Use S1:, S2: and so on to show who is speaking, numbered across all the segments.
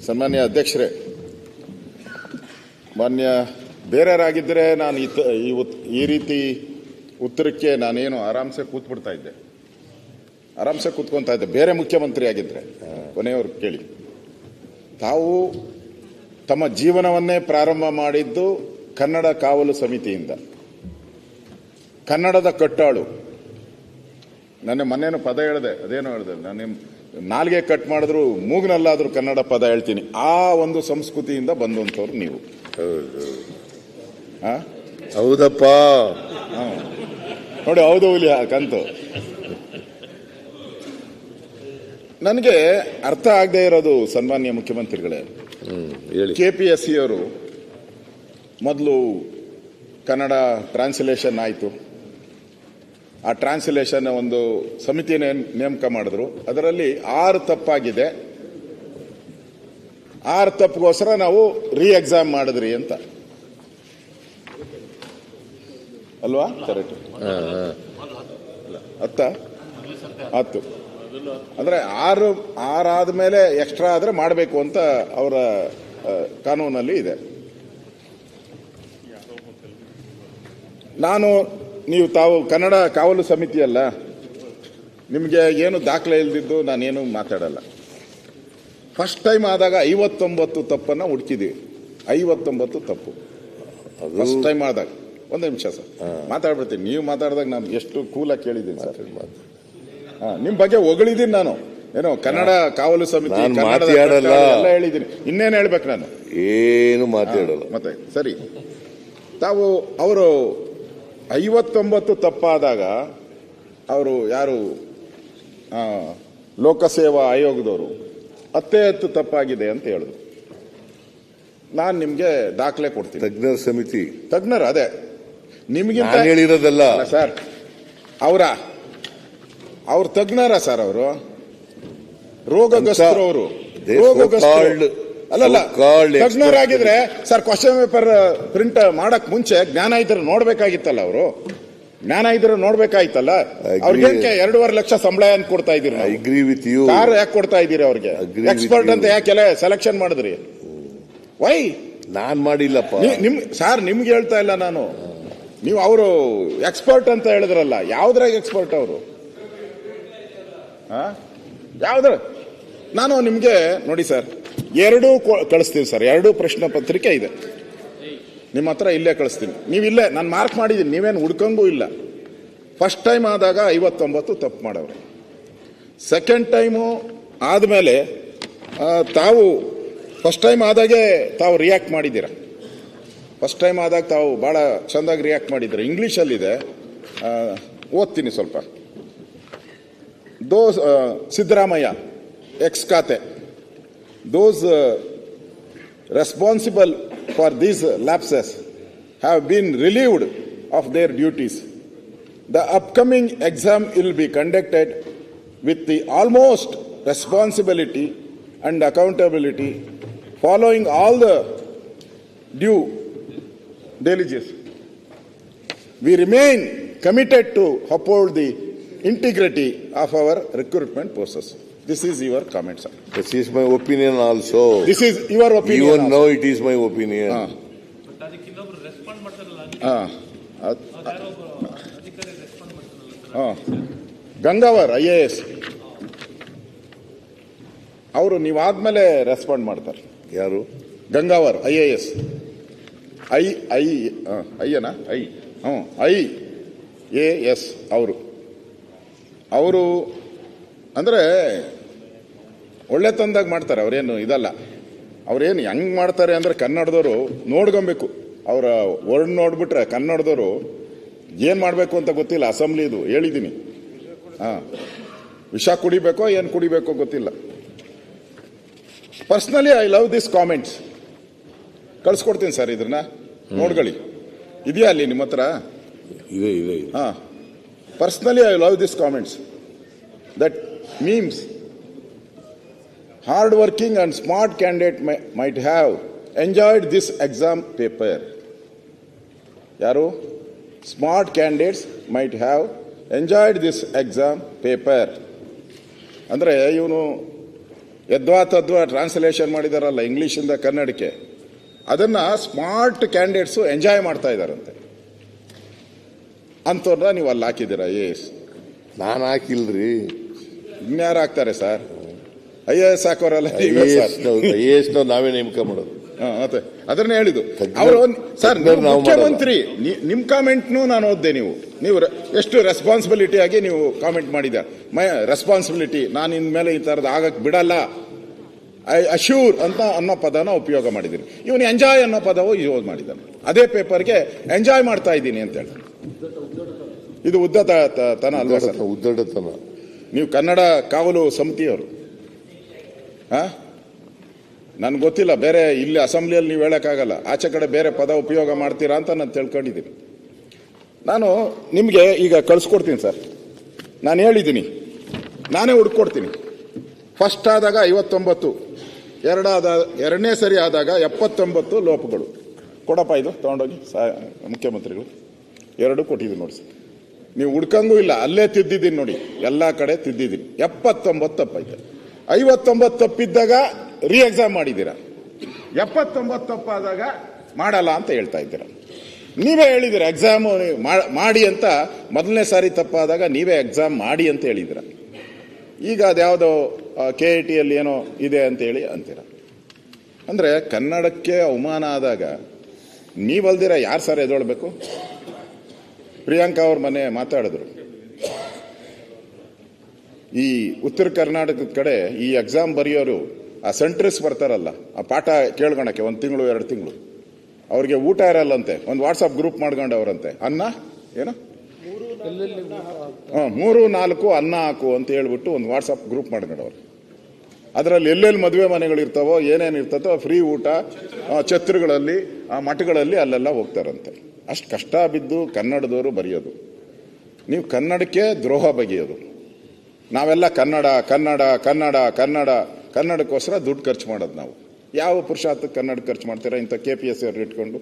S1: ಸನ್ಮಾನ್ಯ ಅಧ್ಯಕ್ಷರೇ, ಮಾನ್ಯ ಬೇರೆಯವರಾಗಿದ್ದರೆ ನಾನು ಈ ಈ ರೀತಿ ಉತ್ತರಕ್ಕೆ ನಾನೇನು ಆರಾಮ್ಸೆ ಕೂತ್ಬಿಡ್ತಾ ಇದ್ದೆ. ಆರಾಮ್ಸೆ ಕೂತ್ಕೊತಾ ಇದ್ದೆ. ಬೇರೆ ಮುಖ್ಯಮಂತ್ರಿ ಆಗಿದ್ದರೆ ಕೊನೆಯವರು ಕೇಳಿ. ತಾವು ತಮ್ಮ ಜೀವನವನ್ನೇ ಪ್ರಾರಂಭ ಮಾಡಿದ್ದು ಕನ್ನಡ ಕಾವಲು ಸಮಿತಿಯಿಂದ. ಕನ್ನಡದ ಕಟ್ಟಾಳು. ನನ್ನ ಮೊನ್ನೇನು ಪದ ಹೇಳಿದೆ, ಅದೇನೋ ಹೇಳಿದೆ, ನಾನು ನಾಲ್ಗೆ ಕಟ್ ಮಾಡಿದ್ರು ಮೂಗ್ನಲ್ಲಾದ್ರೂ ಕನ್ನಡ ಪದ ಹೇಳ್ತೀನಿ. ಆ ಒಂದು ಸಂಸ್ಕೃತಿಯಿಂದ ಬಂದಂಥವ್ರು ನೀವು?
S2: ಹೌದಪ್ಪ.
S1: ನೋಡಿ ಹೌದು ಹುಲಿ ಕಂತು. ನನಗೆ ಅರ್ಥ ಆಗದೆ ಇರೋದು ಸನ್ಮಾನ್ಯ ಮುಖ್ಯಮಂತ್ರಿಗಳೇ. ಕೆ ಪಿ ಎಸ್ ಸಿ ಅವರು ಮೊದಲು ಕನ್ನಡ ಟ್ರಾನ್ಸ್ಲೇಷನ್ ಆಯಿತು. ಆ ಟ್ರಾನ್ಸ್ಲೇಷನ್ ಒಂದು ಸಮಿತಿ ನೇಮಕ ಮಾಡಿದ್ರು. ಅದರಲ್ಲಿ ಆರು ತಪ್ಪಾಗಿದೆ. ಆರು ತಪ್ಪಿಗೋಸ್ಕರ ನಾವು ರೀ ಎಕ್ಸಾಮ್ ಮಾಡಿದ್ರಿ ಅಂತ. ಅಲ್ವಾ? ಕರೆಕ್ಟ್. ಹತ್ತ ಹತ್ತು ಅಂದ್ರೆ ಆರು ಆರಾದ ಮೇಲೆ ಎಕ್ಸ್ಟ್ರಾ ಆದ್ರೆ ಮಾಡಬೇಕು ಅಂತ ಅವರ ಕಾನೂನಲ್ಲಿ ಇದೆ. ನಾನು ನೀವು ತಾವು ಕನ್ನಡ ಕಾವಲು ಸಮಿತಿ ಅಲ್ಲ ನಿಮಗೆ ಏನು ದಾಖಲೆ ಇಲ್ದಿದ್ದು ನಾನೇನು ಮಾತಾಡಲ್ಲ. ಫಸ್ಟ್ ಟೈಮ್ ಆದಾಗ ಐವತ್ತೊಂಬತ್ತು ತಪ್ಪನ್ನು ಹುಡುಕಿದ್ದೀವಿ. ಐವತ್ತೊಂಬತ್ತು ತಪ್ಪು. ಫಸ್ಟ್ ಟೈಮ್ ಆದಾಗ. ಒಂದು ನಿಮಿಷ ಸರ್. ಮಾತಾಡ್ಬಿಡ್ತೀನಿ. ನೀವು ಮಾತಾಡಿದಾಗ ನಾನು ಎಷ್ಟು ಕೂಲಾಗಿ ಕೇಳಿದ್ದೀನಿ ಸರ್. ಹಾಂ ನಿಮ್ಮ ಬಗ್ಗೆ ಹೊಗಳಿದ್ದೀನಿ ನಾನು. ಏನೋ ಕನ್ನಡ ಕಾವಲು ಸಮಿತಿ
S2: ಮಾತಾಡಲ್ಲ.
S1: ಎಲ್ಲ ಹೇಳಿದ್ದೀನಿ. ಇನ್ನೇನು ಹೇಳ್ಬೇಕು ನಾನು?
S2: ಏನು ಮಾತಾಡಲ್ಲ
S1: ಮತ್ತೆ ಸರಿ. ತಾವು ಅವರು ಐವತ್ತೊಂಬತ್ತು ತಪ್ಪಾದಾಗ ಅವರು ಯಾರು? ಲೋಕಸೇವಾ ಆಯೋಗದವರು ಅತ್ತೆ ಹತ್ತು ತಪ್ಪಾಗಿದೆ ಅಂತ ಹೇಳಿದ್ರು. ನಾನು ನಿಮಗೆ ದಾಖಲೆ ಕೊಡ್ತೀನಿ.
S2: ತಜ್ಞರ ಸಮಿತಿ.
S1: ತಜ್ಞರು ಅದೇ. ನಿಮಗೆ
S2: ನಾನು ಹೇಳಿರೋದಲ್ಲ.
S1: ಸರ್ ಅವರ ಅವ್ರ ತಜ್ಞರ ಸರ್ ಅವರು. ರೋಗಗ್ರಸ್ತರು ಅವರು. ರೋಗಗ್ರಸ್ತರು.
S2: So-called
S1: ತಜ್ಞರಾಗಿದ್ರೆ ಸರ್ ಕ್ವಶನ್ ಪೇಪರ್ ಪ್ರಿಂಟ್ ಮಾಡಕ್ ಮುಂಚೆ ಜ್ಞಾನ ಇದ್ರೆ ನೋಡ್ಬೇಕಾಗಿತ್ತಲ್ಲ ಅವರು? ಜ್ಞಾನ ಇದ್ರೆ ನೋಡ್ಬೇಕಾಯ್ತಲ್ಲ. ಅವ್ರಿಗೆ ಎರಡೂವರೆ ಲಕ್ಷ ಸಂಬಳ ಅಂತ ಕೊಡ್ತಾ ಇದೀರಿ
S2: I agree with you
S1: car ಯಾಕೆ ಕೊಡ್ತಾ ಇದೀರಿ ಅವ್ರಿಗೆ? ಎಕ್ಸ್ಪರ್ಟ್ ಅಂತ ಯಾಕೆಲ್ಲ ಸೆಲೆಕ್ಷನ್ ಮಾಡಿದ್ರಿ? ವೈ
S2: ನಾನ್ ಮಾಡಿಲ್ಲಪ್ಪ.
S1: ನಿಮ್ ಸರ್ ನಿಮ್ಗೆ ಹೇಳ್ತಾ ಇಲ್ಲ ನಾನು. ನೀವು ಅವರು ಎಕ್ಸ್ಪರ್ಟ್ ಅಂತ ಹೇಳಿದ್ರಲ್ಲ ಯಾವ್ದ್ರಾಗ ಎಕ್ಸ್ಪರ್ಟ್ ಅವರು? ಯಾವ್ದ್ರ ನಾನು ನಿಮ್ಗೆ ನೋಡಿ ಸರ್ ಎರಡೂ ಕಳಿಸ್ತೀವಿ ಸರ್. ಎರಡೂ ಪ್ರಶ್ನೆ ಪತ್ರಿಕೆ ಇದೆ. ನಿಮ್ಮ ಹತ್ರ ಇಲ್ಲೇ ಕಳಿಸ್ತೀನಿ. ನೀವು ಇಲ್ಲೇ, ನಾನು ಮಾರ್ಕ್ ಮಾಡಿದ್ದೀನಿ ನೀವೇನು ಹುಡ್ಕಂಗೂ ಇಲ್ಲ. ಫಸ್ಟ್ ಟೈಮ್ ಆದಾಗ ಐವತ್ತೊಂಬತ್ತು ತಪ್ಪು ಮಾಡವ್ರೆ. ಸೆಕೆಂಡ್ ಟೈಮು ಆದಮೇಲೆ ತಾವು ಫಸ್ಟ್ ಟೈಮ್ ಆದಾಗೆ ತಾವು ರಿಯಾಕ್ಟ್ ಮಾಡಿದ್ದೀರ? ಫಸ್ಟ್ ಟೈಮ್ ಆದಾಗ ತಾವು ಭಾಳ ಚೆಂದಾಗಿ ರಿಯಾಕ್ಟ್ ಮಾಡಿದ್ದೀರ? ಇಂಗ್ಲೀಷಲ್ಲಿದೆ ಓದ್ತೀನಿ ಸ್ವಲ್ಪ. ದೋ ಸಿದ್ದರಾಮಯ್ಯ ಎಕ್ಸ್ ಖಾತೆ. those uh, responsible for these lapses have been relieved of their duties. The upcoming exam will be conducted with the almost responsibility and accountability following all the due diligence. We remain committed to uphold the integrity of our recruitment process. This is your comment, sir.
S2: This is my opinion also
S1: This is your opinion. also.
S2: No it is my opinion
S1: ಹಾ.
S3: ಅದಕ್ಕೆ ಇನ್ನೊಬ್ರು respond ಮಾಡ್ತಾರಲ್ಲ
S1: ಹಾ. ಅದ್-
S3: ಯಾರೋ ಒಬ್ಬ ಅಧಿಕಾರಿ respond ಮಾಡ್ತಾರಲ್ಲ
S1: ಹಾ. ಗಂಗಾವರ್ ಐ ಎ ಎಸ್ ಅವರು ನೀವಾದ್ಮೇಲೆ ರೆಸ್ಪಾಂಡ್ ಮಾಡ್ತಾರೆ
S2: ಯಾರು
S1: Gangavar I A S I I ಐಯನ I ಹ್ಞೂ ಐ ಎ ಎಸ್ ಅವರು ಅವರು ಅಂದರೆ ಒಳ್ಳೆ ತಂದಾಗ ಮಾಡ್ತಾರೆ ಅವರೇನು ಇದಲ್ಲ. ಅವ್ರೇನು ಹೆಂಗ್ ಮಾಡ್ತಾರೆ ಅಂದ್ರೆ ಕನ್ನಡದವರು ನೋಡ್ಕೊಬೇಕು ಅವರ ವರ್ಡ್ ನೋಡ್ಬಿಟ್ರೆ ಕನ್ನಡದವರು ಏನು ಮಾಡಬೇಕು ಅಂತ ಗೊತ್ತಿಲ್ಲ ಅಸೆಂಬ್ಲಿ ಇದು ಹೇಳಿದ್ದೀನಿ ಹಾಂ. ವಿಷ ಕುಡಿಬೇಕೋ ಏನು ಕುಡಿಬೇಕೋ ಗೊತ್ತಿಲ್ಲ. Personally I love this comments ಕಳ್ಸ್ಕೊಡ್ತೀನಿ ಸರ್ ಇದನ್ನ ನೋಡ್ಕೊಳ್ಳಿ. ಇದೆಯಾ ಅಲ್ಲಿ ನಿಮ್ಮ ಹತ್ರ?
S2: ಇದೆ ಇದೆ ಇದೆ.
S1: ಹಾ. Personally I love this comments. That memes hard working and smart candidate might have enjoyed this exam paper ಯಾರು? Smart candidates might have enjoyed this exam paper ಅಂದರೆ ಇವನು ಯದ್ವಾ ತದ್ವಾ ಟ್ರಾನ್ಸ್ಲೇಷನ್ ಮಾಡಿದಾರಲ್ಲ ಇಂಗ್ಲೀಷಿಂದ ಕನ್ನಡಕ್ಕೆ. ಅದನ್ನು ಸ್ಮಾರ್ಟ್ ಕ್ಯಾಂಡಿಡೇಟ್ಸು ಎಂಜಾಯ್ ಮಾಡ್ತಾ ಇದ್ದಾರಂತೆ ಅಂಥವ್ರನ್ನ ನೀವು ಅಲ್ಲಿ ಹಾಕಿದ್ದೀರಾ? ಎಸ್
S2: ನಾನು ಹಾಕಿಲ್ರಿ.
S1: ಇನ್ಯಾರು ಆಗ್ತಾರೆ ಸರ್ ಐ ಎ ಎಸ್ ಹಾಕೋರಲ್ಲ
S2: ಐ
S1: ನೀವೇ
S2: ಎ ಎಸ್ ನಾವೇ ನೇಮಕ ಮಾಡೋದು.
S1: ಮತ್ತೆ ಅದನ್ನೇ ಹೇಳಿದ್ದು. ಅವರು ಸರ್ ಮುಖ್ಯಮಂತ್ರಿ ನಿಮ್ ಕಾಮೆಂಟ್ನು ನಾನು ಓದ್ದೆ ನೀವು. ನೀವು ಎಷ್ಟು ರೆಸ್ಪಾನ್ಸಿಬಿಲಿಟಿ ಆಗಿ ನೀವು ಕಾಮೆಂಟ್ ಮಾಡಿದ ಮೈ ರೆಸ್ಪಾನ್ಸಿಬಿಲಿಟಿ ನಾನು ಇನ್ಮೇಲೆ ಈ ತರದ ಆಗಕ್ಕೆ ಬಿಡಲ್ಲ. ಐ ಅಶ್ಯೂರ್ ಅಂತ ಅನ್ನೋ ಪದನ ಉಪಯೋಗ ಮಾಡಿದ್ದೀನಿ ಇವನು ಎಂಜಾಯ್ ಅನ್ನೋ ಪದವು ಯೂಸ್ ಮಾಡಿದ್ದಾನೆ. ಅದೇ ಪೇಪರ್ಗೆ ಎಂಜಾಯ್ ಮಾಡ್ತಾ ಇದ್ದೀನಿ ಅಂತ ಹೇಳಿ ಇದು ಉದ್ದತನ ಅಲ್ವಾ ಸರ್
S2: ಉದ್ದಡತನ.
S1: ನೀವು ಕನ್ನಡ ಕಾವಲು ಸಮಿತಿಯವರು. ಹಾಂ ನನಗೆ ಗೊತ್ತಿಲ್ಲ, ಬೇರೆ ಇಲ್ಲಿ ಅಸೆಂಬ್ಲಿಯಲ್ಲಿ ನೀವು ಹೇಳೋಕ್ಕಾಗಲ್ಲ. ಆಚೆ ಕಡೆ ಬೇರೆ ಪದ ಉಪಯೋಗ ಮಾಡ್ತೀರಾ ಅಂತ ನಾನು ತಿಳ್ಕೊಂಡಿದ್ದೀನಿ. ನಾನು ನಿಮಗೆ ಈಗ ಕಳಿಸ್ಕೊಡ್ತೀನಿ ಸರ್. ನಾನು ಹೇಳಿದ್ದೀನಿ. ನಾನೇ ಹುಡ್ಕೊಡ್ತೀನಿ. ಫಸ್ಟ್ ಆದಾಗ ಐವತ್ತೊಂಬತ್ತು, ಎರಡಾದ, ಎರಡನೇ ಸರಿ ಆದಾಗ ಎಪ್ಪತ್ತೊಂಬತ್ತು ಲೋಪಗಳು. ಕೊಡಪ್ಪ ಇದು, ತಗೊಂಡೋಗಿ, ಸಾ, ಮುಖ್ಯಮಂತ್ರಿಗಳು. ಎರಡು ಕೊಟ್ಟಿದ್ದೀನಿ ನೋಡಿ ಸರ್. ನೀವು ಹುಡ್ಕಂಗೂ ಇಲ್ಲ, ಅಲ್ಲೇ ತಿದ್ದಿದ್ದೀನಿ ನೋಡಿ. ಎಲ್ಲ ಕಡೆ ತಿದ್ದಿದ್ದೀನಿ. ಎಪ್ಪತ್ತೊಂಬತ್ತು ತಪ್ಪೈತೆ ಐವತ್ತೊಂಬತ್ತು ತಪ್ಪಿದ್ದಾಗ ರಿ ಎಕ್ಸಾಮ್ ಮಾಡಿದ್ದೀರಾ? ಎಪ್ಪತ್ತೊಂಬತ್ತು ತಪ್ಪಾದಾಗ ಮಾಡಲ್ಲ ಅಂತ ಹೇಳ್ತಾ ಇದ್ದೀರಾ? ನೀವೇ ಹೇಳಿದಿರ ಎಕ್ಸಾಮ್ ಮಾಡಿ ಅಂತ ಮೊದಲನೇ ಸಾರಿ ತಪ್ಪಾದಾಗ ನೀವೇ ಎಕ್ಸಾಮ್ ಮಾಡಿ ಅಂತ ಹೇಳಿದಿರ ಈಗ ಅದ್ಯಾವುದೋ ಕೆ ಐ ಟಿಯಲ್ಲಿ ಏನೋ ಇದೆ ಅಂತ ಹೇಳಿ ಅಂತೀರ? ಅಂದರೆ ಕನ್ನಡಕ್ಕೆ ಅವಮಾನ ಆದಾಗ ನೀವಲ್ದಿರ ಯಾರು ಸರ್ ಎದೊಳ್ಬೇಕು ಪ್ರಿಯಾಂಕಾ ಅವ್ರ ಮನೆ ಮಾತಾಡಿದ್ರು. ಈ ಉತ್ತರ ಕರ್ನಾಟಕದ ಕಡೆ ಈ ಎಕ್ಸಾಮ್ ಬರೆಯೋರು ಆ ಸೆಂಟ್ರಿಸ್ ಬರ್ತಾರಲ್ಲ, ಆ ಪಾಠ ಕೇಳ್ಕೊಳಕ್ಕೆ ಒಂದು ತಿಂಗಳು, ಎರಡು ತಿಂಗಳು. ಅವ್ರಿಗೆ ಊಟ ಇರಲ್ಲಂತೆ, ಒಂದು ವಾಟ್ಸಪ್ ಗ್ರೂಪ್ ಮಾಡ್ಕೊಂಡವ್ರಂತೆ ಅನ್ನ, ಏನು? ಹಾಂ, ಮೂರು, ನಾಲ್ಕು, ಅನ್ನ ಹಾಕು ಅಂತ ಹೇಳ್ಬಿಟ್ಟು ಒಂದು ವಾಟ್ಸಪ್ ಗ್ರೂಪ್ ಮಾಡ್ಕೊಂಡವ್ರು ಅದರಲ್ಲಿ ಎಲ್ಲೆಲ್ಲಿ ಮದುವೆ ಮನೆಗಳಿರ್ತಾವೋ, ಏನೇನು ಇರ್ತದೋ ಫ್ರೀ ಊಟ ಛತ್ರಗಳಲ್ಲಿ ಮಠಗಳಲ್ಲಿ ಅಲ್ಲೆಲ್ಲ ಹೋಗ್ತಾರಂತೆ. ಅಷ್ಟು ಕಷ್ಟ ಬಿದ್ದು ಕನ್ನಡದವರು ಬರೆಯೋದು. ನೀವು ಕನ್ನಡಕ್ಕೆ ದ್ರೋಹ ಬಗೆಯೋದು. ನಾವೆಲ್ಲ ಕನ್ನಡ ಕನ್ನಡ ಕನ್ನಡ ಕನ್ನಡ, ಕನ್ನಡಕ್ಕೋಸ್ಕರ ದುಡ್ಡು ಖರ್ಚು ಮಾಡೋದು ನಾವು. ಯಾವ ಪುರುಷಾರ್ಥಕ್ಕೆ ಕನ್ನಡ ಖರ್ಚು ಮಾಡ್ತೀರಾ? ಇಂಥ ಕೆ ಪಿ ಎಸ್ ಅವ್ರು ಇಟ್ಕೊಂಡು,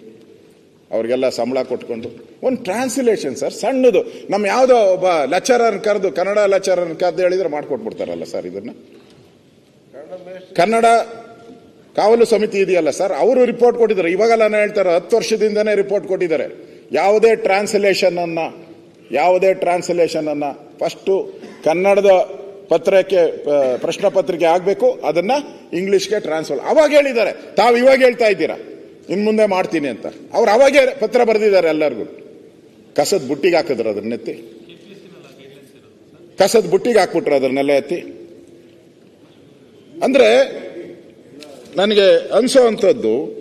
S1: ಅವ್ರಿಗೆಲ್ಲ ಸಂಬಳ ಕೊಟ್ಕೊಂಡು. ಒಂದು ಟ್ರಾನ್ಸ್ಲೇಷನ್ ಸರ್ ಸಣ್ಣದು. ನಮ್ಮ ಯಾವುದೋ ಒಬ್ಬ ಲೆಕ್ಚರರ್ ಕರೆದು, ಕನ್ನಡ ಲೆಕ್ಚರರ್ ಕರೆದು ಹೇಳಿದ್ರೆ ಮಾಡ್ಕೊಟ್ಬಿಡ್ತಾರಲ್ಲ ಸರ್ ಇದನ್ನು. ಕನ್ನಡ ಕಾವಲು ಸಮಿತಿ ಇದೆಯಲ್ಲ ಸರ್, ಅವರು ರಿಪೋರ್ಟ್ ಕೊಟ್ಟಿದ್ದಾರೆ. ಇವಾಗೆಲ್ಲ ನಾನು ಹೇಳ್ತಾರೆ ಹತ್ತು ವರ್ಷದಿಂದನೇ ರಿಪೋರ್ಟ್ ಕೊಟ್ಟಿದ್ದಾರೆ. ಯಾವುದೇ ಟ್ರಾನ್ಸ್ಲೇಷನ್ ಅನ್ನ, ಯಾವುದೇ ಟ್ರಾನ್ಸ್ಲೇಷನ್ ಅನ್ನ ಫಸ್ಟು ಕನ್ನಡದ ಪತ್ರಕ್ಕೆ ಪ್ರಶ್ನೆ ಪತ್ರಿಕೆ ಆಗಬೇಕು, ಅದನ್ನ ಇಂಗ್ಲಿಷ್ಗೆ ಟ್ರಾನ್ಸ್ಫರ್ ಅವಾಗ ಹೇಳಿದ್ದಾರೆ. ತಾವು ಇವಾಗ ಹೇಳ್ತಾ ಇದ್ದೀರಾ? ಇನ್ ಮುಂದೆ ಮಾಡ್ತೀನಿ ಅಂತ. ಅವ್ರು ಅವಾಗೇ ಪತ್ರ ಬರೆದಿದ್ದಾರೆ ಎಲ್ಲರಿಗೂ. ಕಸದ ಬುಟ್ಟಿಗೆ ಹಾಕಿದ್ರು ಅದನ್ನೆತ್ತಿ ಕಸದ ಬುಟ್ಟಿಗೆ ಹಾಕ್ಬಿಟ್ರು ಅದನ್ನೆಲ್ಲ ಎತ್ತಿ. ಅಂದ್ರೆ ನನಗೆ ಅನಿಸೋ ಅಂಥದ್ದು